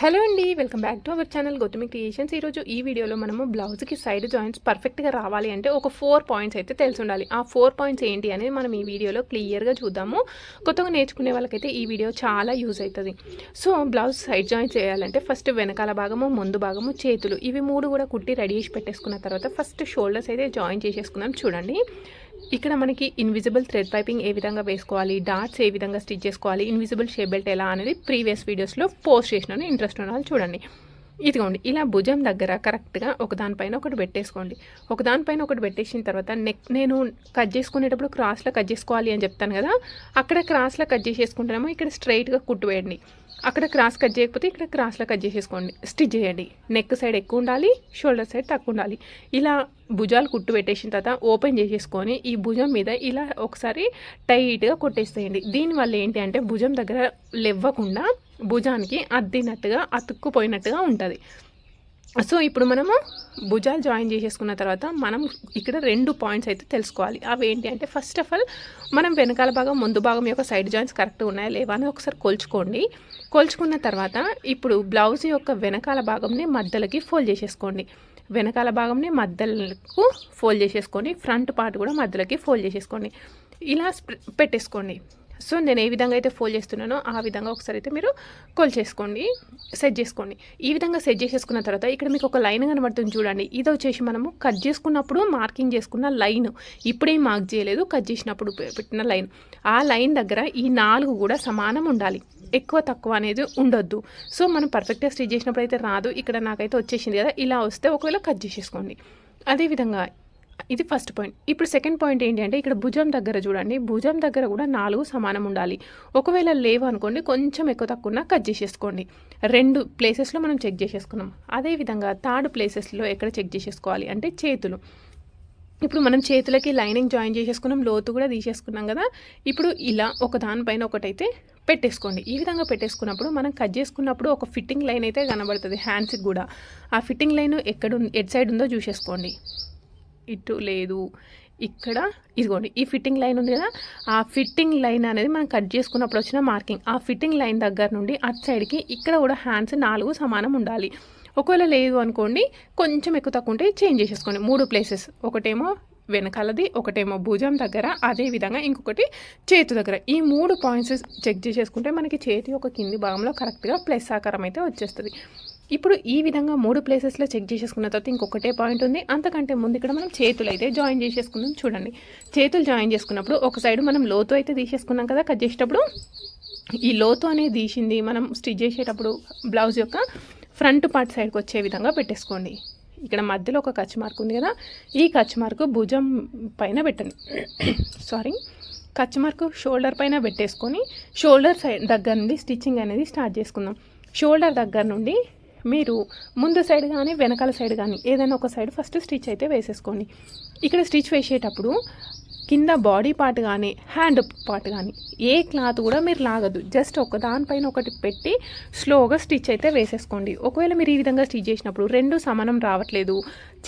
Hello అండి welcome back to our channel Gautami creations ఈరోజు ఈ వీడియోలో మనము బ్లౌజ్కి సైడ్ జాయింట్స్ పర్ఫెక్ట్గా రావాలి అంటే ఒక ఫోర్ పాయింట్స్ అయితే తెలిసి ఉండాలి. ఆ ఫోర్ పాయింట్స్ ఏంటి అనేది మనం ఈ వీడియోలో క్లియర్గా చూద్దాము. కొత్తగా నేర్చుకునే వాళ్ళకైతే ఈ వీడియో చాలా యూజ్ అవుతుంది. సో బ్లౌజ్ సైడ్ జాయింట్స్ చేయాలంటే ఫస్ట్ వెనకాల భాగము ముందు భాగము చేతులు ఇవి మూడు కూడా కుట్టి రెడీ చేసి పెట్టేసుకున్న తర్వాత ఫస్ట్ షోల్డర్స్ అయితే జాయిన్ చేసేసుకుందాం చూడండి. ఇక్కడ మనకి ఇన్విజిబుల్ థ్రెడ్ పైపింగ్ ఏ విధంగా వేసుకోవాలి డాట్స్ ఏ విధంగా స్టిచ్ చేసుకోవాలి ఇన్విజిబుల్ షేప్ బెల్ట్ ఎలా అనేది ప్రీవియస్ వీడియోస్లో పోస్ట్ చేసినాను ఇంట్రెస్ట్ ఉన్న చూడండి. ఇదిగోండి ఇలా భుజం దగ్గర కరెక్ట్గా ఒకదానిపైన ఒకటి పెట్టేసుకోండి. ఒకదానిపైన ఒకటి పెట్టేసిన తర్వాత నెక్ నేను కట్ చేసుకునేటప్పుడు క్రాస్లో కట్ చేసుకోవాలి అని చెప్తాను కదా అక్కడ క్రాస్లో కట్ చేసేసుకుంటానేమో ఇక్కడ స్ట్రైట్గా కుట్టు వేయండి. అక్కడ క్రాస్ కట్ చేయకపోతే ఇక్కడ క్రాస్లో కట్ చేసేసుకోండి. స్టిచ్ చేయండి. నెక్ సైడ్ ఎక్కువ ఉండాలి షోల్డర్ సైడ్ తక్కువ ఉండాలి. ఇలా భుజాలు కుట్టు పెట్టేసిన తర్వాత ఓపెన్ చేసేసుకొని ఈ భుజం మీద ఇలా ఒకసారి టైట్గా కొట్టేసేయండి. దీనివల్ల ఏంటి అంటే భుజం దగ్గర లెవ్వకుండా భుజానికి అద్దినట్టుగా అతుక్కుపోయినట్టుగా ఉంటుంది. సో ఇప్పుడు మనము భుజాలు జాయిన్ చేసేసుకున్న తర్వాత మనం ఇక్కడ రెండు పాయింట్స్ అయితే తెలుసుకోవాలి. అవి ఏంటి అంటే ఫస్ట్ ఆఫ్ ఆల్ మనం వెనకాల భాగం ముందు భాగం యొక్క సైడ్ జాయింట్స్ కరెక్ట్ ఉన్నాయా లేవా అని ఒకసారి కొలుచుకోండి. కొలుచుకున్న తర్వాత ఇప్పుడు బ్లౌజ్ యొక్క వెనకాల భాగంని మధ్యలోకి ఫోల్డ్ చేసేసుకోండి. వెనకాల భాగంని మధ్యలకు ఫోల్డ్ చేసేసుకొని ఫ్రంట్ పార్ట్ కూడా మధ్యలోకి ఫోల్డ్ చేసేసుకోండి. ఇలా పెట్టేసుకోండి. సో నేను ఏ విధంగా అయితే ఫోల్డ్ చేస్తున్నానో ఆ విధంగా ఒకసారి అయితే మీరు కోల్ చేసుకోండి సెట్ చేసుకోండి. ఈ విధంగా సెట్ చేసేసుకున్న తర్వాత ఇక్కడ మీకు ఒక లైన్ కనబడుతుంది చూడండి. ఇది వచ్చేసి మనము కట్ చేసుకున్నప్పుడు మార్కింగ్ చేసుకున్న లైన్ ఇప్పుడేం మార్క్ చేయలేదు కట్ చేసినప్పుడు పెట్టిన లైన్ ఆ లైన్ దగ్గర ఈ నాలుగు కూడా సమానం ఉండాలి. ఎక్కువ తక్కువ అనేది ఉండొద్దు. సో మనం పర్ఫెక్ట్గా స్టిచ్ చేసినప్పుడు అయితే రాదు. ఇక్కడ నాకైతే వచ్చేసింది కదా. ఇలా వస్తే ఒకవేళ కట్ చేసేసుకోండి. అదేవిధంగా ఇది ఫస్ట్ పాయింట్ ఇప్పుడు సెకండ్ పాయింట్ ఏంటి అంటే ఇక్కడ భుజం దగ్గర చూడండి. భుజం దగ్గర కూడా నాలుగు సమానం ఉండాలి. ఒకవేళ లేవు అనుకోండి కొంచెం ఎక్కువ తక్కువ కట్ చేసేసుకోండి. రెండు ప్లేసెస్లో మనం చెక్ చేసేసుకున్నాం. అదేవిధంగా థర్డ్ ప్లేసెస్లో ఎక్కడ చెక్ చేసేసుకోవాలి అంటే చేతులు. ఇప్పుడు మనం చేతులకి లైనింగ్ జాయిన్ చేసేసుకున్నాం లోతు కూడా తీసేసుకున్నాం కదా. ఇప్పుడు ఇలా ఒక దానిపైన ఒకటైతే పెట్టేసుకోండి. ఈ విధంగా పెట్టేసుకున్నప్పుడు మనం కట్ చేసుకున్నప్పుడు ఒక ఫిట్టింగ్ లైన్ అయితే కనబడుతుంది హ్యాండ్స్కి కూడా. ఆ ఫిట్టింగ్ లైన్ ఎక్కడ ఎడ్ సైడ్ ఉందో చూసేసుకోండి. ఇటు లేదు. ఇక్కడ ఇదిగోండి ఈ ఫిట్టింగ్ లైన్ ఉంది కదా? ఆ ఫిట్టింగ్ లైన్ అనేది మనం కట్ చేసుకున్నప్పుడు వచ్చిన మార్కింగ్. ఆ ఫిట్టింగ్ లైన్ దగ్గర నుండి అటు సైడ్కి ఇక్కడ కూడా హ్యాండ్స్ నాలుగు సమానం ఉండాలి. ఒకవేళ లేదు అనుకోండి కొంచెం ఎక్కువ తక్కువ ఉంటే చేంజ్ చేసేసుకోండి. మూడు ప్లేసెస్. ఒకటేమో వెనకాలది ఒకటేమో భుజం దగ్గర అదే విధంగా ఇంకొకటి చేతి దగ్గర. ఈ మూడు పాయింట్స్ చెక్ చేసేసుకుంటే మనకి చేతి ఒక కింది భాగంలో కరెక్ట్గా ప్లస్ ఆకారం అయితే వచ్చేస్తుంది. ఇప్పుడు ఈ విధంగా మూడు ప్లేసెస్లో చెక్ చేసేసుకున్న తర్వాత ఇంకొకటే పాయింట్ ఉంది. అంతకంటే ముందు ఇక్కడ మనం చేతులు అయితే జాయిన్ చేసేసుకుందాం చూడండి. చేతులు జాయిన్ చేసుకున్నప్పుడు ఒక సైడ్ మనం లోతు అయితే తీసేసుకున్నాం కదా కట్ చేసేటప్పుడు. ఈ లోతు అనేది తీసింది మనం స్టిచ్ చేసేటప్పుడు బ్లౌజ్ యొక్క ఫ్రంట్ పార్ట్ సైడ్కి వచ్చే విధంగా పెట్టేసుకోండి. ఇక్కడ మధ్యలో ఒక కచ్ మార్క్ ఉంది కదా ఈ కచ్ మార్క్ భుజం పైన పెట్టండి. సారీ కచ్ మార్క్ షోల్డర్ పైన పెట్టేసుకొని షోల్డర్ సైడ్ దగ్గర నుండి స్టిచ్చింగ్ అనేది స్టార్ట్ చేసుకుందాం. షోల్డర్ దగ్గర నుండి మీరు ముందు సైడ్ కానీ వెనకాల సైడ్ కానీ ఏదైనా ఒక సైడ్ ఫస్ట్ స్టిచ్ అయితే వేసేసుకోండి. ఇక్కడ స్టిచ్ వేసేటప్పుడు కింద బాడీ పార్ట్ కానీ హ్యాండ్ పార్ట్ కానీ ఏ క్లాత్ కూడా మీరు లాగదు. జస్ట్ ఒక దానిపైన ఒకటి పెట్టి స్లోగా స్టిచ్ అయితే వేసేసుకోండి. ఒకవేళ మీరు ఈ విధంగా స్టిచ్ చేసినప్పుడు రెండు సమానం రావట్లేదు.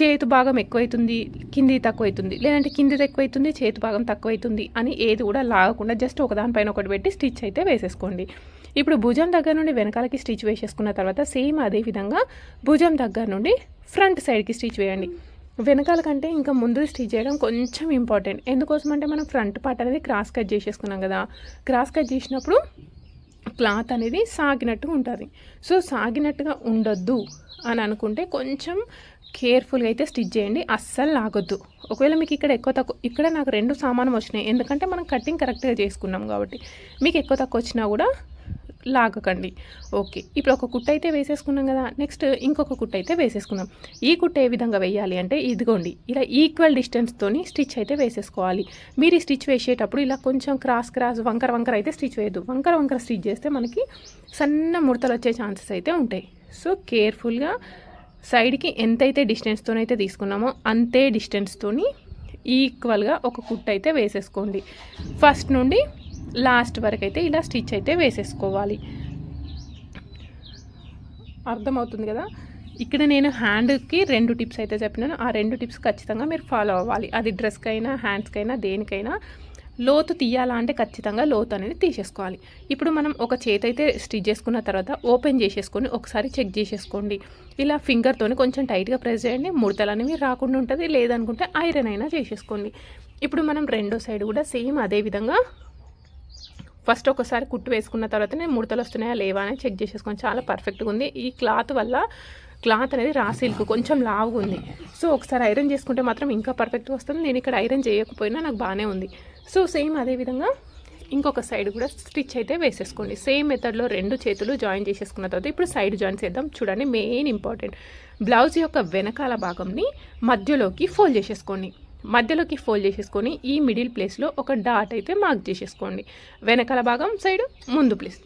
చేతి భాగం ఎక్కువైతుంది కింది తక్కువైతుంది లేదంటే కింది ఎక్కువైతుంది చేతి భాగం తక్కువైతుంది అని ఏది కూడా లాగకుండా జస్ట్ ఒక దానిపైన ఒకటి పెట్టి స్టిచ్ అయితే వేసేసుకోండి. ఇప్పుడు భుజం దగ్గర నుండి వెనకాలకి స్టిచ్ వేసేసుకున్న తర్వాత సేమ్ అదే విధంగా భుజం దగ్గర నుండి ఫ్రంట్ సైడ్కి స్టిచ్ వేయండి. వెనకాల కంటే ఇంకా ముందు స్టిచ్ చేయడం కొంచెం ఇంపార్టెంట్. ఎందుకోసం అంటే మనం ఫ్రంట్ పార్ట్ అనేది క్రాస్ కట్ చేసేసుకున్నాం కదా. క్రాస్ కట్ చేసినప్పుడు క్లాత్ అనేది సాగినట్టుగా ఉంటుంది. సో సాగినట్టుగా ఉండొద్దు అని అనుకుంటే కొంచెం కేర్ఫుల్గా అయితే స్టిచ్ చేయండి. అస్సలు లాగొద్దు. ఒకవేళ మీకు ఇక్కడ ఎక్కువ తక్కువ ఇక్కడ నాకు రెండు సామానం వచ్చినాయి. ఎందుకంటే మనం కటింగ్ కరెక్ట్గా చేసుకున్నాం కాబట్టి. మీకు ఎక్కువ తక్కువ వచ్చినా కూడా లాగకండి. ఓకే. ఇప్పుడు ఒక కుట్ట అయితే వేసేసుకున్నాం కదా. నెక్స్ట్ ఇంకొక కుట్ట అయితే వేసేసుకున్నాం ఈ కుట్ట ఏ విధంగా వేయాలి అంటే ఇదిగోండి. ఇలా ఈక్వల్ డిస్టెన్స్తోని స్టిచ్ అయితే వేసేసుకోవాలి. మీరు ఈ స్టిచ్ వేసేటప్పుడు ఇలా కొంచెం క్రాస్ క్రాస్ వంకర వంకర అయితే స్టిచ్ వేయద్దు. వంకర వంకర స్టిచ్ చేస్తే మనకి సన్న ముడతలు వచ్చే ఛాన్సెస్ అయితే ఉంటాయి. సో కేర్ఫుల్గా సైడ్కి ఎంతైతే డిస్టెన్స్తోనైతే తీసుకున్నామో అంతే డిస్టెన్స్తోని ఈక్వల్గా ఒక కుట్ట అయితే వేసేసుకోండి. ఫస్ట్ నుండి లాస్ట్ వరకు అయితే ఇలా స్టిచ్ అయితే వేసేసుకోవాలి. అర్థమవుతుంది కదా? ఇక్కడ నేను హ్యాండ్కి రెండు టిప్స్ అయితే చెప్పినాను. ఆ రెండు టిప్స్ ఖచ్చితంగా మీరు ఫాలో అవ్వాలి. అది డ్రెస్కైనా హ్యాండ్స్కైనా దేనికైనా లోతు తీయాలా అంటే ఖచ్చితంగా లోతు అనేది తీసేసుకోవాలి. ఇప్పుడు మనం ఒక చేతి అయితే స్టిచ్ చేసుకున్న తర్వాత ఓపెన్ చేసేసుకొని ఒకసారి చెక్ చేసేసుకోండి. ఇలా ఫింగర్తోని కొంచెం టైట్గా ప్రెస్ చేయండి. ముడతలు అనేవి రాకుండా ఉంటుంది. లేదనుకుంటే ఐరన్ అయినా చేసేసుకోండి. ఇప్పుడు మనం రెండో సైడ్ కూడా సేమ్ అదే విధంగా ఫస్ట్ ఒకసారి కుట్టు వేసుకున్న తర్వాత నేను ముడతలు వస్తున్నాయా లేవా అని చెక్ చేసేసుకొని చాలా పర్ఫెక్ట్గా ఉంది. ఈ క్లాత్ వల్ల క్లాత్ అనేది రా సిల్క్ కొంచెం లావుగా ఉంది. సో ఒకసారి ఐరన్ చేసుకుంటే మాత్రం ఇంకా పర్ఫెక్ట్గా వస్తుంది. నేను ఇక్కడ ఐరన్ చేయకపోయినా నాకు బాగానే ఉంది. సో సేమ్ అదే విధంగా ఇంకొక సైడ్ కూడా స్టిచ్ అయితే వేసేసుకోండి. సేమ్ మెథడ్లో రెండు చేతులు జాయిన్ చేసేసుకున్న తర్వాత ఇప్పుడు సైడ్ జాయిన్ చేద్దాం. చూడండి మెయిన్ ఇంపార్టెంట్ బ్లౌజ్ యొక్క వెనకాల భాగంని మధ్యలోకి ఫోల్డ్ చేసేసుకోండి. మధ్యలోకి ఫోల్డ్ చేసేసుకొని ఈ మిడిల్ ప్లేస్లో ఒక డాట్ అయితే మార్క్ చేసేసుకోండి. వెనకాల భాగం సైడ్ ముందు ప్లేస్.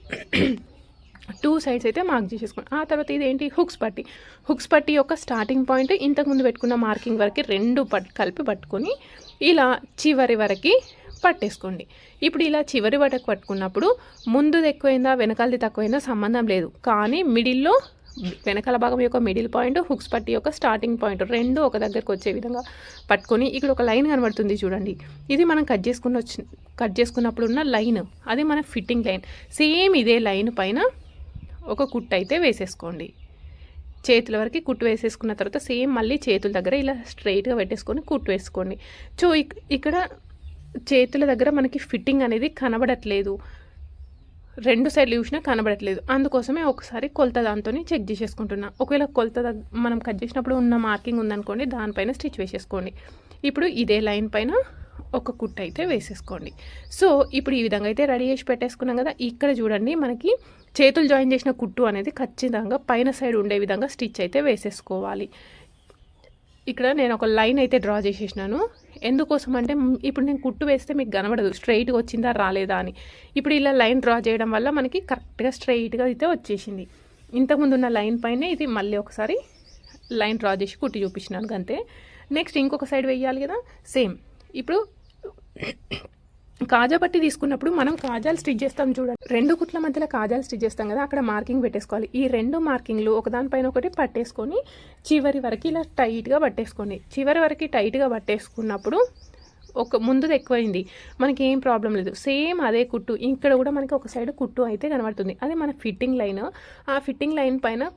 టూ సైడ్స్ అయితే మార్క్ చేసేసుకోండి. ఆ తర్వాత ఇదేంటి? హుక్స్ పట్టి. హుక్స్ పట్టి యొక్క స్టార్టింగ్ పాయింట్ ఇంతకుముందు పెట్టుకున్న మార్కింగ్ వరకు రెండు పట్ కలిపి పట్టుకొని ఇలా చివరి వరకు పట్టేసుకోండి. ఇప్పుడు ఇలా చివరి వరకు పట్టుకున్నప్పుడు ముందుది ఎక్కువైందా వెనకాలది తక్కువైందా సంబంధం లేదు. కానీ మిడిల్లో వెనకాల భాగం యొక్క మిడిల్ పాయింట్ హుక్స్ పట్టి యొక్క స్టార్టింగ్ పాయింట్. రెండు ఒక దగ్గరకు వచ్చే విధంగా పట్టుకొని ఇక్కడ ఒక లైన్ కనబడుతుంది చూడండి. ఇది మనం కట్ చేసుకున్న కట్ చేసుకున్నప్పుడు ఉన్న లైన్. అది మన ఫిట్టింగ్ లైన్. సేమ్ ఇదే లైన్ పైన ఒక కుట్టు అయితే వేసేసుకోండి. చేతుల వరకు కుట్టు వేసేసుకున్న తర్వాత సేమ్ మళ్ళీ చేతుల దగ్గర ఇలా స్ట్రైట్గా పెట్టేసుకొని కుట్టు వేసుకోండి. సో ఇక్కడ చేతుల దగ్గర మనకి ఫిట్టింగ్ అనేది కనబడట్లేదు. రెండు సైడ్లు చూసినా కనబడట్లేదు. అందుకోసమే ఒకసారి కొలత దాంతో చెక్ చేసేసుకుంటున్నా. ఒకవేళ కొలత మనం కట్ చేసినప్పుడు ఉన్న మార్కింగ్ ఉందనుకోండి దానిపైన స్టిచ్ వేసేసుకోండి. ఇప్పుడు ఇదే లైన్ పైన ఒక కుట్ అయితే వేసేసుకోండి. సో ఇప్పుడు ఈ విధంగా అయితే రెడీ చేసి పెట్టేసుకున్నాం కదా ఇక్కడ చూడండి మనకి చేతులు జాయిన్ చేసిన కుట్టు అనేది ఖచ్చితంగా పైన సైడ్ ఉండే విధంగా స్టిచ్ అయితే వేసేసుకోవాలి. ఇక్కడ నేను ఒక లైన్ అయితే డ్రా చేసేసినాను. ఎందుకోసం అంటే ఇప్పుడు నేను కుట్టు వేస్తే మీకు కనబడదు స్ట్రైట్గా వచ్చిందా రాలేదా అని. ఇప్పుడు ఇలా లైన్ డ్రా చేయడం వల్ల మనకి కరెక్ట్గా స్ట్రైట్గా అయితే వచ్చేసింది. ఇంతకుముందు ఉన్న లైన్ పైన ఇది మళ్ళీ ఒకసారి లైన్ డ్రా చేసి కుట్టి చూపించినాను అంతే. నెక్స్ట్ ఇంకొక సైడ్ వేయాలి కదా సేమ్. ఇప్పుడు కాజా పట్టి తీసుకున్నప్పుడు మనం కాజాలు స్టిచ్ చేస్తాం చూడండి. రెండు కుట్ల మధ్యలో కాజాలు స్టిచ్ చేస్తాం కదా అక్కడ మార్కింగ్ పెట్టేసుకోవాలి. ఈ రెండు మార్కింగ్లు ఒకదానిపైన ఒకటి పట్టేసుకొని చివరి వరకు ఇలా టైట్గా పట్టేసుకోండి. చివరి వరకు టైట్గా పట్టేసుకున్నప్పుడు ఒక ముందుది ఎక్కువైంది. మనకి ఏం ప్రాబ్లం లేదు. సేమ్ అదే కుట్టు. ఇక్కడ కూడా మనకి ఒక సైడ్ కుట్టు అయితే కనబడుతుంది. అదే మన ఫిట్టింగ్ లైన్. ఆ ఫిట్టింగ్ లైన్ పైన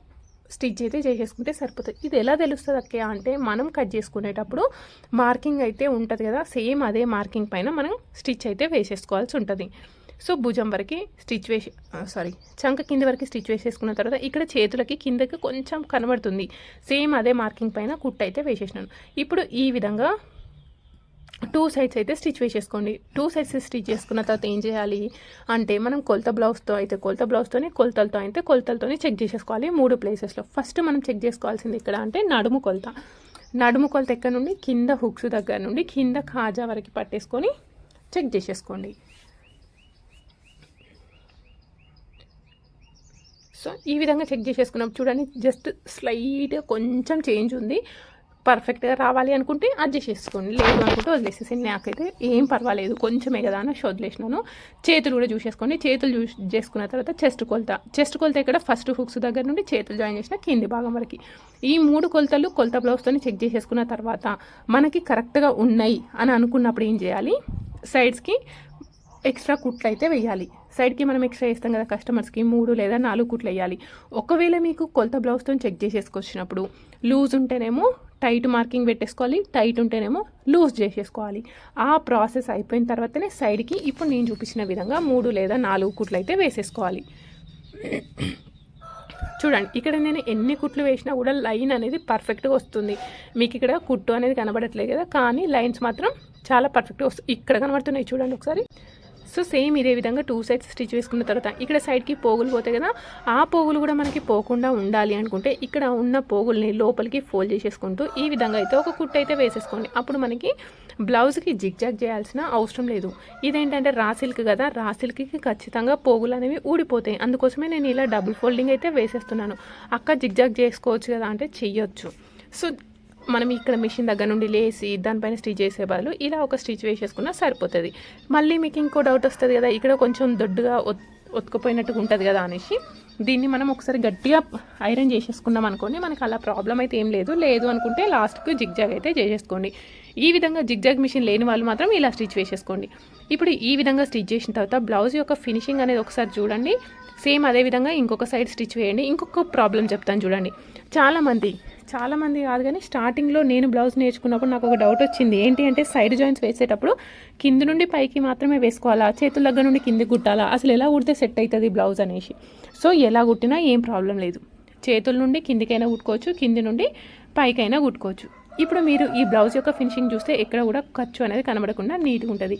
స్టిచ్ అయితే చేసేసుకుంటే సరిపోతుంది. ఇది ఎలా తెలుస్తుంది అక్కే అంటే మనం కట్ చేసుకునేటప్పుడు మార్కింగ్ అయితే ఉంటుంది కదా సేమ్ అదే మార్కింగ్ పైన మనం స్టిచ్ అయితే వేసేసుకోవాల్సి ఉంటుంది. సో భుజం వరకు స్టిచ్ వేసి సారీ చంక కింద వరకు స్టిచ్ వేసేసుకున్న తర్వాత ఇక్కడ చేతులకి కిందకి కొంచెం కనబడుతుంది. సేమ్ అదే మార్కింగ్ పైన కుట్ అయితే వేసేసినాను. ఇప్పుడు ఈ విధంగా టూ సైడ్స్ అయితే స్టిచ్ వేసేసుకోండి. టూ సైడ్స్ స్టిచ్ చేసుకున్న తర్వాత ఏం చేయాలి అంటే మనం కొలత బ్లౌజ్తో అయితే కొలత బ్లౌజ్తోనే కొలతలతో అయితే కొలతలతోనే చెక్ చేసేసుకోవాలి మూడు ప్లేసెస్లో. ఫస్ట్ మనం చెక్ చేసుకోవాల్సింది ఇక్కడ అంటే నడుము కొలత. నడుము కొలత ఎక్కడ నుండి? కింద హుక్స్ దగ్గర నుండి కింద కాజా వరకు పట్టేసుకొని చెక్ చేసేసుకోండి. సో ఈ విధంగా చెక్ చేసేసుకున్నాం. చూడండి జస్ట్ స్లైట్గా కొంచెం చేంజ్ ఉంది. పర్ఫెక్ట్గా రావాలి అనుకుంటే అడ్జస్ట్ చేసుకోండి. లేదు అనుకుంటే వదిలేసేసి నాకైతే ఏం పర్వాలేదు. కొంచెమే కదా అని వదిలేసినాను. చేతులు కూడా చూసేసుకోండి. చేతులు చూ చేసుకున్న తర్వాత చెస్ట్ కొలత. చెస్ట్ కొలత ఇక్కడ ఫస్ట్ హుక్స్ దగ్గర నుండి చేతులు జాయిన్ చేసిన కింది భాగం వరకు. ఈ మూడు కొలతలు కొలత బ్లౌజ్తో చెక్ చేసేసుకున్న తర్వాత మనకి కరెక్ట్గా ఉన్నాయి అని అనుకున్నప్పుడు ఏం చేయాలి? సైడ్స్కి ఎక్స్ట్రా కుట్లు అయితే వేయాలి సైడ్కి మనం ఎక్స్ట్రా వేస్తాం కదా కస్టమర్స్కి మూడు లేదా నాలుగు కుట్లు వేయాలి ఒకవేళ మీకు కొలత బ్లౌజ్తో చెక్ చేసేసుకొచ్చినప్పుడు లూజ్ ఉంటేనేమో టైట్ మార్కింగ్ పెట్టేసుకోవాలి. టైట్ ఉంటేనేమో లూజ్ చేసేసుకోవాలి. ఆ ప్రాసెస్ అయిపోయిన తర్వాతనే సైడ్కి ఇప్పుడు నేను చూపించిన విధంగా మూడు లేదా నాలుగు కుట్లు అయితే వేసేసుకోవాలి. చూడండి ఇక్కడ నేను ఎన్ని కుట్లు వేసినా కూడా లైన్ అనేది పర్ఫెక్ట్గా వస్తుంది. మీకు ఇక్కడ కుట్టు అనేది కనబడట్లేదు కదా కానీ లైన్స్ మాత్రం చాలా పర్ఫెక్ట్గా వస్తుంది ఇక్కడ కనబడుతున్నాయి చూడండి ఒకసారి. సో సేమ్ ఇదే విధంగా టూ సైడ్స్ స్టిచ్ వేసుకున్న తర్వాత ఇక్కడ సైడ్కి పోగులు పోతాయి కదా ఆ పోగులు కూడా మనకి పోకుండా ఉండాలి అనుకుంటే ఇక్కడ ఉన్న పోగుల్ని లోపలికి ఫోల్డ్ చేసేసుకుంటూ ఈ విధంగా అయితే ఒక కుట్ అయితే వేసేసుకోండి. అప్పుడు మనకి బ్లౌజ్కి జిగ్జాగ్ చేయాల్సిన అవసరం లేదు. ఇదేంటంటే రా సిల్క్ కదా రా సిల్క్కి ఖచ్చితంగా పోగులు అనేవి ఊడిపోతాయి. అందుకోసమే నేను ఇలా డబుల్ ఫోల్డింగ్ అయితే వేసేస్తున్నాను. అక్క జిగ్జాగ్ చేసుకోవచ్చు కదా అంటే చెయ్యొచ్చు. సో మనం ఇక్కడ మిషన్ దగ్గర నుండి లేసి దానిపైన స్టిచ్ చేసే బదులు ఇలా ఒక స్టిచ్ వేసేసుకున్నా సరిపోతుంది. మళ్ళీ మీకు ఇంకో డౌట్ వస్తుంది కదా ఇక్కడ కొంచెం దొడ్డుగా ఒత్తుకుపోయినట్టుగా ఉంటుంది కదా అనేసి దీన్ని మనం ఒకసారి గట్టిగా ఐరన్ చేసేసుకున్నాం అనుకోండి మనకు అలా ప్రాబ్లం అయితే ఏం లేదు. లేదు అనుకుంటే లాస్ట్కి జిగ్జాగ్ అయితే చేసేసుకోండి. ఈ విధంగా జిగ్జాగ్ మిషన్ లేని వాళ్ళు మాత్రం ఇలా స్టిచ్ వేసేసుకోండి. ఇప్పుడు ఈ విధంగా స్టిచ్ చేసిన తర్వాత బ్లౌజ్ యొక్క ఫినిషింగ్ అనేది ఒకసారి చూడండి. సేమ్ అదే విధంగా ఇంకొక సైడ్ స్టిచ్ వేయండి. ఇంకొక ప్రాబ్లం చెప్తాను చూడండి. చాలామంది చాలామంది కాదు కానీ స్టార్టింగ్లో నేను బ్లౌజ్ నేర్చుకున్నప్పుడు నాకు ఒక డౌట్ వచ్చింది. ఏంటి అంటే సైడ్ జాయింట్స్ వేసేటప్పుడు కింది నుండి పైకి మాత్రమే వేసుకోవాలా? చేతుల దగ్గర నుండి కింది కుట్టాలా? అసలు ఎలా కుడితే సెట్ అవుతుంది బ్లౌజ్ అనేసి. సో ఎలా కుట్టినా ఏం ప్రాబ్లం లేదు. చేతుల నుండి కిందికైనా కుట్టుకోవచ్చు కింది నుండి పైకైనా కుట్టుకోవచ్చు. ఇప్పుడు మీరు ఈ బ్లౌజ్ యొక్క ఫినిషింగ్ చూస్తే ఎక్కడ కూడా ఖర్చు అనేది కనబడకుండా నీట్గా ఉంటుంది.